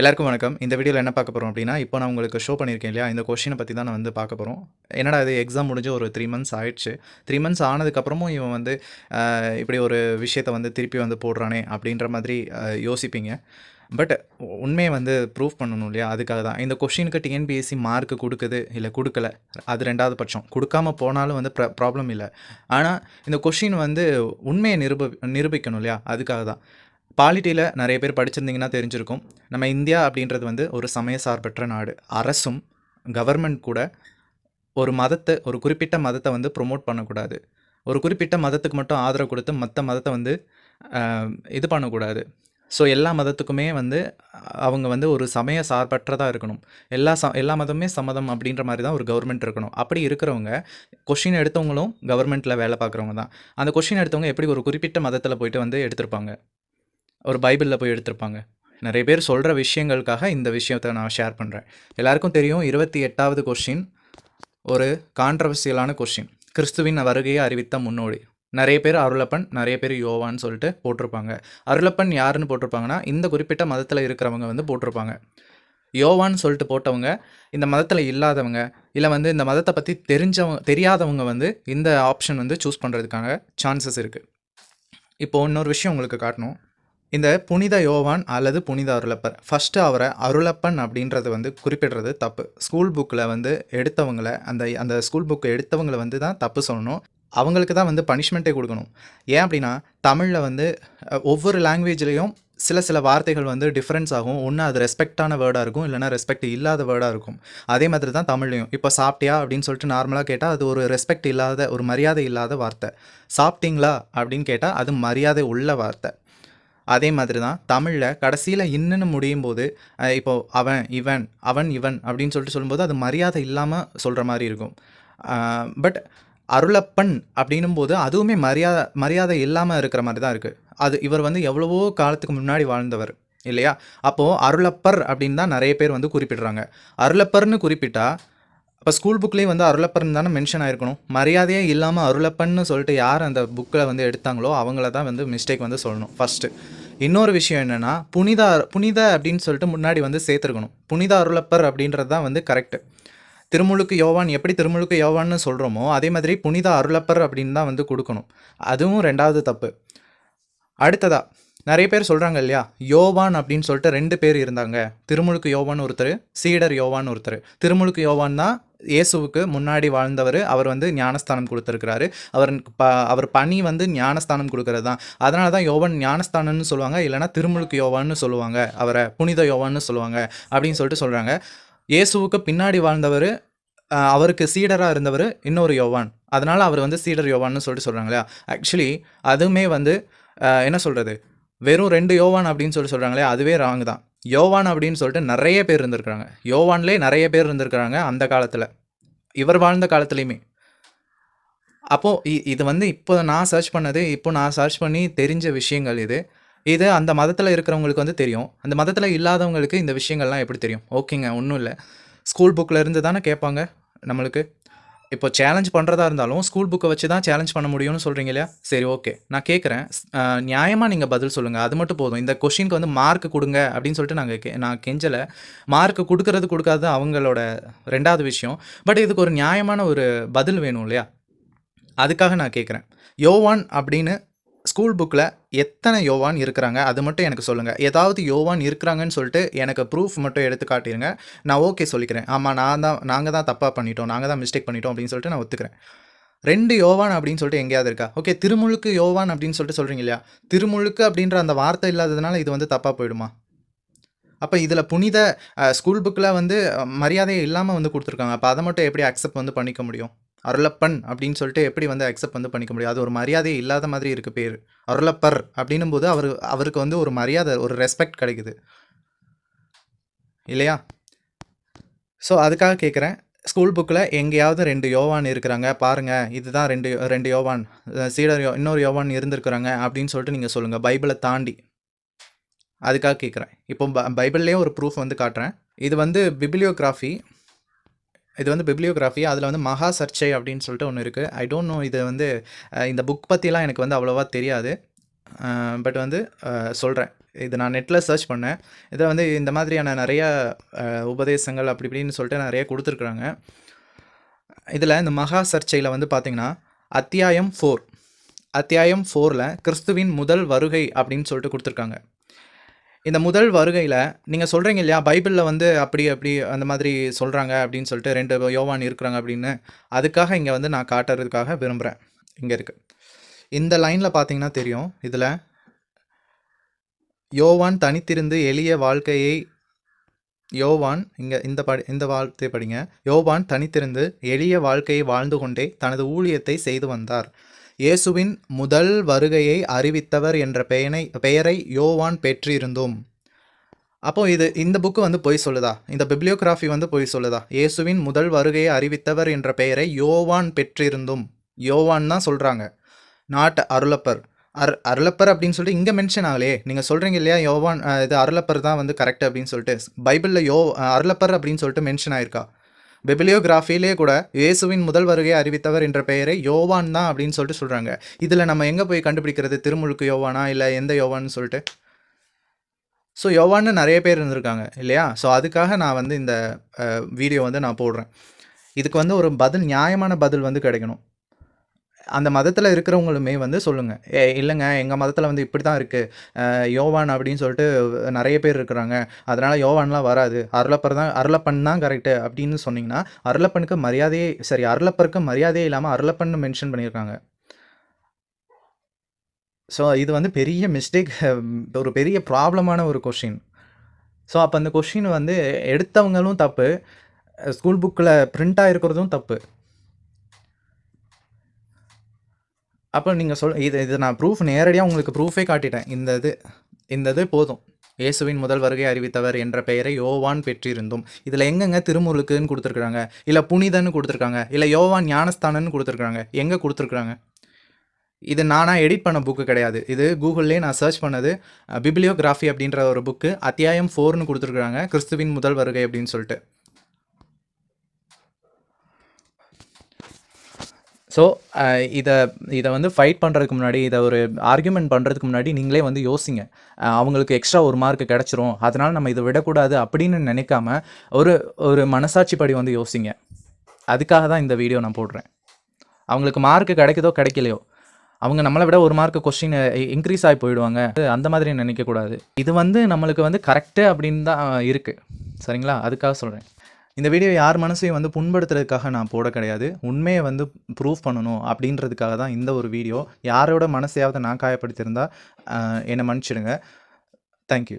எல்லாருக்கும் வணக்கம். இந்த வீடியோவில் என்ன பார்க்க போகிறோம் அப்படின்னா இப்போ நான் உங்களுக்கு ஷோ பண்ணியிருக்கேன் இல்லையா? இந்த கொஷினை பற்றி தான் நான் வந்து பார்க்க போகிறோம் என்னடா இது எக்ஸாம் முடிஞ்சு ஒரு த்ரீ மந்த்ஸ் ஆயிடுச்சு. த்ரீ மந்த்ஸ் ஆனதுக்கப்புறமும் இவன் வந்து இப்படி ஒரு விஷயத்தை வந்து திருப்பி வந்து போடுறானே அப்படின்ற மாதிரி யோசிப்பீங்க. பட் உண்மையை வந்து ப்ரூவ் பண்ணணும் இல்லையா? அதுக்காக தான். இந்த கொஷினுக்கு டிஎன்பிஎஸ்சி மார்க் கொடுக்குது இல்லை கொடுக்கல அது ரெண்டாவது பட்சம். கொடுக்காம போனாலும் வந்து ப்ர ப்ராப்ளம் இல்லை. ஆனால் இந்த கொஷின் வந்து உண்மையை நிரூப நிரூபிக்கணும் இல்லையா? அதுக்காக தான். பாலிட்டியில் நிறைய பேர் படிச்சிருந்தீங்கன்னா தெரிஞ்சிருக்கும். நம்ம இந்தியா அப்படின்றது வந்து ஒரு சமய சார்பற்ற நாடு. அரசும் கவர்மெண்ட் கூட ஒரு மதத்தை ஒரு குறிப்பிட்ட மதத்தை வந்து ப்ரொமோட் பண்ணக்கூடாது. ஒரு குறிப்பிட்ட மதத்துக்கு மட்டும் ஆதரவு கொடுத்து மற்ற மதத்தை வந்து இது பண்ணக்கூடாது. ஸோ எல்லா மதத்துக்குமே வந்து அவங்க வந்து ஒரு சமய சார்பற்றதாக இருக்கணும். எல்லா ச எல்லா மதமுமே சம்மதம் அப்படின்ற மாதிரி தான் ஒரு கவர்மெண்ட் இருக்கணும். அப்படி இருக்கிறவங்க கொஷின் எடுத்தவங்களும் கவர்மெண்ட்டில் வேலை பார்க்குறவங்க தான். அந்த கொஷின் எடுத்தவங்க எப்படி ஒரு குறிப்பிட்ட மதத்தில் போயிட்டு வந்து எடுத்திருப்பாங்க? ஒரு பைபிளில் போய் எடுத்திருப்பாங்க. நிறைய பேர் சொல்கிற விஷயங்களுக்காக இந்த விஷயத்தை நான் ஷேர் பண்ணுறேன் எல்லாருக்கும் தெரியும் இருபத்தி எட்டாவது கொஷின் ஒரு கான்ட்ரவர்சியலான கொஷின் கிறிஸ்துவின் வருகையை அறிவித்த முன்னோடி. நிறைய பேர் அருளப்பன் நிறைய பேர் யோவான்னு சொல்லிட்டு போட்டிருப்பாங்க. அருளப்பன் யாருன்னு போட்டிருப்பாங்கன்னா இந்த குறிப்பிட்ட மதத்தில் இருக்கிறவங்க வந்து போட்டிருப்பாங்க. யோவான்னு சொல்லிட்டு போட்டவங்க இந்த மதத்தில் இல்லாதவங்க இல்லை வந்து இந்த மதத்தை பற்றி தெரிஞ்சவங்க தெரியாதவங்க வந்து இந்த ஆப்ஷன் வந்து சூஸ் பண்ணுறதுக்கான சான்சஸ் இருக்குது இப்போது இன்னொரு விஷயம் உங்களுக்கு காட்டணும். இந்த புனித யோவான் அல்லது புனித அருளப்பர் ஃபஸ்ட்டு அவரை அருளப்பன் அப்படின்றது வந்து குறிப்பிடுறது தப்பு. ஸ்கூல் புக்கில் வந்து எடுத்தவங்களை அந்த அந்த ஸ்கூல் புக்கை எடுத்தவங்களை வந்து தான் தப்பு சொல்லணும். அவங்களுக்கு தான் வந்து பனிஷ்மெண்ட்டே கொடுக்கணும். ஏன் அப்படின்னா தமிழில் வந்து ஒவ்வொரு லாங்குவேஜ்லேயும் சில சில வார்த்தைகள் வந்து டிஃப்ரென்ஸ் ஆகும். ஒன்று அது ரெஸ்பெக்டான வேர்டாக இருக்கும் இல்லைனா ரெஸ்பெக்ட் இல்லாத வேர்டாக இருக்கும். அதே மாதிரி தான் தமிழ்லையும். இப்போ சாப்பிட்டியா அப்படின்னு சொல்லிட்டு நார்மலாக கேட்டால் அது ஒரு ரெஸ்பெக்ட் இல்லாத ஒரு மரியாதை இல்லாத வார்த்தை. சாப்பிட்டீங்களா அப்படின்னு கேட்டால் அது மரியாதை உள்ள வார்த்தை. அதே மாதிரி தான் தமிழில் கடைசியில் இன்னுன்னு முடியும் போது இப்போது அவன் இவன் அவன் இவன் அப்படின்னு சொல்லிட்டு சொல்லும்போது அது மரியாதை இல்லாமல் சொல்கிற மாதிரி இருக்கும். பட் அருளப்பன் அப்படின்னும் போது அதுவுமே மரியாதை மரியாதை இல்லாமல் இருக்கிற மாதிரி தான் இருக்குது அது இவர் வந்து எவ்வளவோ காலத்துக்கு முன்னாடி வாழ்ந்தவர் இல்லையா? அப்போது அருளப்பர் அப்படின்னு தான் நிறைய பேர் வந்து குறிப்பிடுறாங்க. அருளப்பர்னு குறிப்பிட்டா இப்போ ஸ்கூல் புக்லேயும் வந்து அருளப்பர்னு தானே மென்ஷன் ஆயிருக்கணும். மரியாதையே இல்லாமல் அருளப்பன்னு சொல்லிட்டு யார் அந்த புக்கில் வந்து எடுத்தாங்களோ அவங்கள தான் வந்து மிஸ்டேக் வந்து சொல்லணும் ஃபஸ்ட்டு இன்னொரு விஷயம் என்னென்னா புனித புனித அப்படின்னு சொல்லிட்டு முன்னாடி வந்து சேர்த்துருக்கணும். புனித அருளப்பர் அப்படின்றது தான் வந்து கரெக்டு திருமுழுக்கு யோவான் எப்படி திருமுழுக்கு யோவான்னு சொல்கிறோமோ அதே மாதிரி புனித அருளப்பர் அப்படின்னு தான் வந்து கொடுக்கணும். அதுவும் ரெண்டாவது தப்பு. அடுத்ததா நிறைய பேர் சொல்கிறாங்க இல்லையா யோவான் அப்படின்னு சொல்லிட்டு ரெண்டு பேர் இருந்தாங்க. திருமுழுக்கு யோவான் ஒருத்தர் சீடர் யோவான் ஒருத்தர். திருமுழுக்கு யோவான் தான் இயேசுவுக்கு முன்னாடி வாழ்ந்தவர் அவர் வந்து ஞானஸ்தானம் கொடுத்துருக்கிறாரு. அவர் ப அவர் பணி வந்து ஞானஸ்தானம் கொடுக்கறது தான் அதனால தான் யோவான் ஞானஸ்தானம்னு சொல்லுவாங்க இல்லைனா திருமுழுக்கு யோவான்னு சொல்லுவாங்க அவரை புனித யோவான்னு சொல்லுவாங்க அப்படின்னு சொல்லிட்டு சொல்கிறாங்க இயேசுவுக்கு பின்னாடி வாழ்ந்தவர் அவருக்கு சீடராக இருந்தவர் இன்னொரு யோவான். அதனால் அவர் வந்து சீடர் யோவான்னு சொல்லிட்டு சொல்கிறாங்க இல்லையா? ஆக்சுவலி அதுவுமே வந்து என்ன சொல்கிறது வெறும் ரெண்டு யோவான் அப்படின்னு சொல்லி சொல்கிறாங்களே அதுவே ராங் தான். யோவான் அப்படின்னு சொல்லிட்டு நிறைய பேர் இருந்திருக்கிறாங்க. யோவான்லே நிறைய பேர் இருந்திருக்கிறாங்க அந்த காலத்தில். இவர் வாழ்ந்த காலத்துலேயுமே. அப்போது இது வந்து இப்போ நான் சர்ச் பண்ணது இப்போ நான் சர்ச் பண்ணி தெரிஞ்ச விஷயங்கள் இது. இது அந்த மதத்தில் இருக்கிறவங்களுக்கு வந்து தெரியும். அந்த மதத்தில் இல்லாதவங்களுக்கு இந்த விஷயங்கள்லாம் எப்படி தெரியும்? ஓகேங்க ஒன்றும் இல்லை. ஸ்கூல் புக்கில் இருந்து தானே கேட்பாங்க நம்மளுக்கு. இப்போ சேலஞ்ச் பண்ணுறதா இருந்தாலும் ஸ்கூல் புக்கை வச்சு தான் சேலஞ்ச் பண்ண முடியும்னு சொல்கிறீங்க இல்லையா? சரி ஓகே நான் கேட்குறேன் நியாயமாக நீங்கள் பதில் சொல்லுங்கள் அது மட்டும் போதும். இந்த கொஷினுக்கு வந்து மார்க் கொடுங்க அப்படின்னு சொல்லிட்டு நாங்கள் கே நான் கெஞ்சலை. மார்க் கொடுக்கறது கொடுக்காது அவங்களோட ரெண்டாவது விஷயம். பட் இதுக்கு ஒரு நியாயமான ஒரு பதில் வேணும் இல்லையா? அதுக்காக நான் கேட்குறேன் யோவான் அப்படின்னு ஸ்கூல் புக்கில் எத்தனை யோவான் இருக்கிறாங்க? அது மட்டும் எனக்கு சொல்லுங்கள் ஏதாவது யோவான் இருக்கிறாங்கன்னு சொல்லிட்டு எனக்கு ப்ரூஃப் மட்டும் எடுத்து காட்டிடுங்க நான் ஓகே சொல்லிக்கிறேன். ஆமாம் நான் தான் நாங்கள் தான் தப்பாக பண்ணிட்டோம். நாங்கள் தான் மிஸ்டேக் பண்ணிட்டோம் அப்படின்னு சொல்லிட்டு நான் ஒத்துக்கிறேன். ரெண்டு யோவான் அப்படின்னு சொல்லிட்டு எங்கேயாவது இருக்கா? ஓகே திருமுழுக்கு யோவான் அப்படின்னு சொல்லிட்டு சொல்கிறீங்க இல்லையா? திருமுழுக்கு அப்படின்ற அந்த வார்த்தை இல்லாததுனால இது வந்து தப்பாக போயிடுமா? அப்போ இதில் புனித ஸ்கூல் புக்கில் வந்து மரியாதையை இல்லாமல் வந்து கொடுத்துருக்காங்க. அப்போ அதை மட்டும் எப்படி அக்செப்ட் வந்து பண்ணிக்க முடியும்? அருளப்பன் அப்படின்னு சொல்லிட்டு எப்படி வந்து அக்செப்ட் வந்து பண்ணிக்க முடியும்? அது ஒரு மரியாதை இல்லாத மாதிரி இருக்குது பேர். அருளப்பர் அப்படின்னும் போது அவர் அவருக்கு வந்து ஒரு மரியாதை ஒரு ரெஸ்பெக்ட் கிடைக்குது. இல்லையா? ஸோ அதுக்காக கேட்குறேன் ஸ்கூல் புக்கில் எங்கேயாவது ரெண்டு யோவான் இருக்கிறாங்க. பாருங்கள் இதுதான் ரெண்டு ரெண்டு யோவான். சீடர் யோ இன்னொரு யோவான் இருந்திருக்கிறாங்க அப்படின்னு சொல்லிட்டு நீங்கள் சொல்லுங்கள் பைபிளை தாண்டி. அதுக்காக கேட்குறேன் இப்போ ப பைபிள்லேயே ஒரு ப்ரூஃப் வந்து காட்டுறேன். இது வந்து பிபிலியோகிராஃபி இது வந்து பிப்ளியோகிராஃபி அதில் வந்து மகா சர்ச்சை அப்படின்னு சொல்லிட்டு ஒன்று இருக்குது ஐ டோன்ட் நோ இது வந்து இந்த புக் பற்றிலாம் எனக்கு வந்து அவ்வளோவா தெரியாது. பட் வந்து சொல்கிறேன் இது நான் நெட்டில் சர்ச் பண்ணேன். இதில் வந்து இந்த மாதிரியான நிறைய உபதேசங்கள் அப்படி இப்படின்னு சொல்லிட்டு நிறைய கொடுத்துருக்குறாங்க. இதில் இந்த மகா சர்ச்சையில் வந்து பார்த்திங்கன்னா அத்தியாயம் ஃபோர் அத்தியாயம் ஃபோரில் கிறிஸ்துவின் முதல் வருகை அப்படின்னு சொல்லிட்டு கொடுத்துருக்காங்க. இந்த முதல் வருகையில் நீங்கள் சொல்கிறீங்க இல்லையா பைபிளில் வந்து அப்படி அப்படி அந்த மாதிரி சொல்கிறாங்க அப்படின்னு சொல்லிட்டு ரெண்டு யோவான் இருக்கிறாங்க அப்படின்னு. அதுக்காக இங்கே வந்து நான் காட்டுறதுக்காக விரும்புகிறேன் இங்கே இருக்குது இந்த லைனில் பார்த்தீங்கன்னா தெரியும் இதில் யோவான் தனித்திருந்து எளிய வாழ்க்கையை யோவான் இங்கே இந்த படி இந்த வார்த்தை படிங்க. யோவான் தனித்திருந்து எளிய வாழ்க்கையை வாழ்ந்து கொண்டே தனது ஊழியத்தை செய்து வந்தார். இயேசுவின் முதல் வருகையை அறிவித்தவர் என்ற பெயனை பெயரை யோவான் பெற்றிருந்தோம். அப்போ இது இந்த புக்கு வந்து பொய் சொல்லுதா? இந்த பிப்ளியோகிராஃபி வந்து பொய் சொல்லுதா? இயேசுவின் முதல் வருகையை அறிவித்தவர் என்ற பெயரை யோவான் பெற்றிருந்தும். யோவான் தான் சொல்கிறாங்க நாட் அருளப்பர். அர் அருளப்பர் அப்படின்னு சொல்லிட்டு இங்கே மென்ஷன் ஆகலையே. நீங்கள் சொல்கிறீங்க இல்லையா? யோவான் இது அருளப்பர் தான் வந்து கரெக்ட் அப்படின்னு சொல்லிட்டு. பைபிளில் யோ அருளப்பர் அப்படின்னு சொல்லிட்டு மென்ஷன் ஆயிருக்கா? பெபிலியோகிராஃபிலே கூட இயேசுவின் முதல் வருகையை அறிவித்தவர் என்ற பெயரை யோவான் தான் அப்படின்னு சொல்லிட்டு சொல்கிறாங்க இதில் நம்ம எங்கே போய் கண்டுபிடிக்கிறது? திருமுழுக்கு யோவானா இல்லை எந்த யோவான்னு சொல்லிட்டு? ஸோ யோவான்னு நிறைய பேர் இருந்திருக்காங்க இல்லையா? ஸோ அதுக்காக நான் வந்து இந்த வீடியோ வந்து நான் போடுறேன். இதுக்கு வந்து ஒரு பதில் நியாயமான பதில் வந்து கிடைக்கணும். அந்த மதத்தில் இருக்கிறவங்களுமே வந்து சொல்லுங்கள் ஏ இல்லைங்க எங்கள் மதத்தில் வந்து இப்படி தான் இருக்குது யோவான் அப்படின்னு சொல்லிட்டு நிறைய பேர் இருக்கிறாங்க. அதனால் யோவான்லாம் வராது. அருளப்பர் தான் அருளப்பன் தான் கரெக்டு அப்படின்னு சொன்னிங்கன்னா அருளப்பனுக்கு மரியாதையே சரி அருளப்பருக்கு மரியாதையே இல்லாமல் அருளப்பன் மென்ஷன் பண்ணியிருக்காங்க. ஸோ இது வந்து பெரிய மிஸ்டேக் ஒரு பெரிய ப்ராப்ளமான ஒரு கொஷின் ஸோ அப்போ அந்த கொஷின் வந்து எடுத்தவங்களும் தப்பு. ஸ்கூல் புக்கில் பிரிண்ட் ஆகிருக்கிறதும் தப்பு. அப்போ நீங்கள் சொல் இது இது நான் ப்ரூஃப் நேரடியாக உங்களுக்கு ப்ரூஃபே காட்டிட்டேன். இந்த இது இந்த இது போதும். இயேசுவின் முதல் வருகை அறிவித்தவர் என்ற பெயரை யோவான் பெற்றிருந்தோம். இதில் எங்கெங்க திருமுருக்குன்னு கொடுத்துருக்குறாங்க? இல்லை புனிதன்னு கொடுத்துருக்காங்க? இல்லை யோவான் ஞானஸ்தானன்னு கொடுத்துருக்குறாங்க? எங்கே கொடுத்துருக்குறாங்க? இது நானாக எடிட் பண்ண புக்கு கிடையாது. இது கூகுள்லேயே நான் சர்ச் பண்ணது பிப்ளியோகிராஃபி அப்படின்ற ஒரு புக்கு அத்தியாயம் ஃபோர்னு கொடுத்துருக்குறாங்க. கிறிஸ்துவின் முதல் வருகை அப்படின்னு சொல்லிட்டு. ஸோ இதை இதை வந்து ஃபைட் பண்ணுறதுக்கு முன்னாடி இதை ஒரு ஆர்கியூமெண்ட் பண்ணுறதுக்கு முன்னாடி நீங்களே வந்து யோசிங்க. அவங்களுக்கு எக்ஸ்ட்ரா ஒரு மார்க் கிடச்சிரும். அதனால் நம்ம இதை விடக்கூடாது அப்படின்னு நினைக்காம ஒரு ஒரு மனசாட்சிப்படி வந்து யோசிங்க. அதுக்காக தான் இந்த வீடியோ நான் போடுறேன். அவங்களுக்கு மார்க் கிடைக்குதோ கிடைக்கலையோ. அவங்க நம்மளை விட ஒரு மார்க் கொஸ்டின் இன்க்ரீஸ் ஆகி போயிடுவாங்க. அந்த மாதிரி நினைக்கக்கூடாது. இது வந்து நம்மளுக்கு வந்து கரெக்டு அப்படின்னு தான் இருக்குது சரிங்களா? அதுக்காக சொல்கிறேன் இந்த வீடியோ யார் மனசையும் வந்து புண்படுத்துறதுக்காக நான் போட கிடையாது. உண்மையை வந்து ப்ரூவ் பண்ணணும் அப்படின்றதுக்காக தான் இந்த ஒரு வீடியோ. யாரோட மனசையாவது நான் காயப்படுத்தியிருந்தால் என்னை மன்னிச்சிடுங்க. தேங்க்யூ